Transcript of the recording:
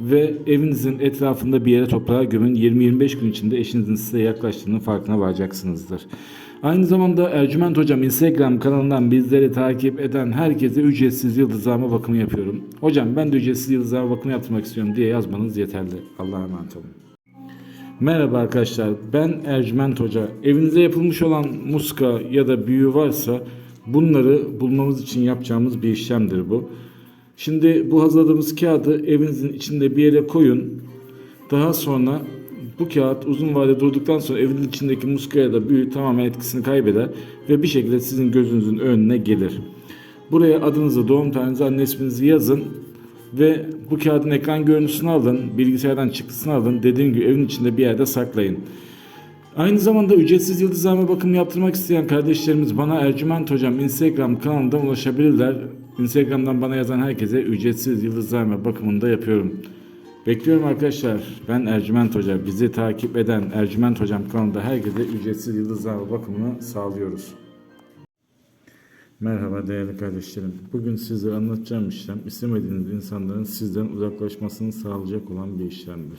ve evinizin etrafında bir yere toprağa gömün. 20-25 gün içinde eşinizin size yaklaştığının farkına varacaksınızdır. Aynı zamanda Ercüment Hocam Instagram kanalından bizleri takip eden herkese ücretsiz yıldızlama bakımı yapıyorum. Hocam ben de ücretsiz yıldızlama bakımı yaptırmak istiyorum diye yazmanız yeterli. Allah'a emanet olun. Merhaba arkadaşlar ben Ercüment Hoca. Evinize yapılmış olan muska ya da büyü varsa bunları bulmamız için yapacağımız bir işlemdir bu. Şimdi bu hazırladığımız kağıdı evinizin içinde bir yere koyun. Daha sonra bu kağıt uzun vade durduktan sonra evin içindeki muska ya da büyü tamamen etkisini kaybeder ve bir şekilde sizin gözünüzün önüne gelir. Buraya adınızı, doğum tarihinizi, anne isminizi yazın ve bu kağıdın ekran görüntüsünü alın, bilgisayardan çıktısını alın. Dediğim gibi evin içinde bir yerde saklayın. Aynı zamanda ücretsiz yıldızlama bakımı yaptırmak isteyen kardeşlerimiz bana Ercüment Hocam Instagram kanalından ulaşabilirler. Instagram'dan bana yazan herkese ücretsiz yıldızlama bakımını da yapıyorum. Bekliyorum arkadaşlar. Ben Ercüment Hoca. Bizi takip eden Ercüment Hocam kanalında herkese ücretsiz yıldızlama bakımını sağlıyoruz. Merhaba değerli kardeşlerim. Bugün size anlatacağım işlem istemediğiniz insanların sizden uzaklaşmasını sağlayacak olan bir işlemdir.